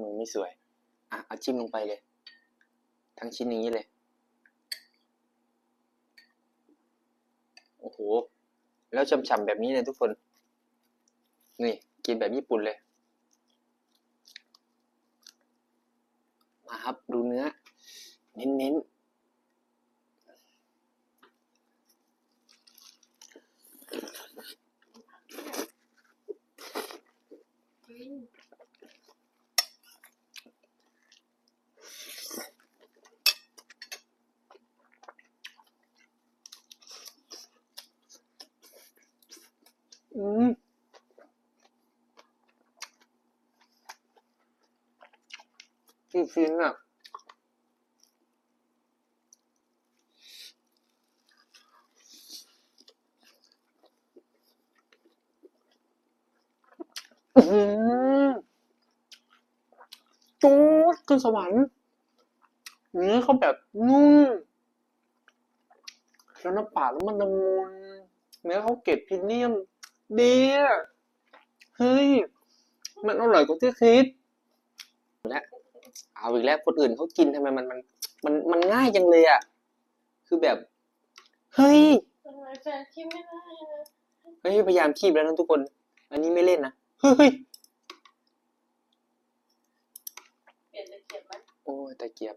มือไม่สวย อะเอาจิ้มลงไปเลย ทั้งชิ้นนี้เลย โอ้โห แล้วฉ่ำๆแบบนี้เลยทุกคน นี่ กินแบบญี่ปุ่นเลย มาครับ ดูเนื้อ เน้นๆ อืมฟินอะอืมจูดคือสวรรค์เนื้อเขาแบบนุ่มแล้วน้ำปลาแล้วมันละมุนเนื้อเขาเก็บพรีเมียม ดีอะเฮ้ย มันอร่อยกว่าที่คิด และเอาอีกแล้วคนอื่นเขากินทำไมมันมัน มันมันง่ายจังเลยอะคือแบบ เฮ้ยทำไมแฟนคิดไม่ได้นะเฮ้ยพยายามคีบแล้วนะทุกคน อันนี้ไม่เล่นนะเฮ้ยเปลี่ยนตะเกียบไหมโอ้ยตะเกียบ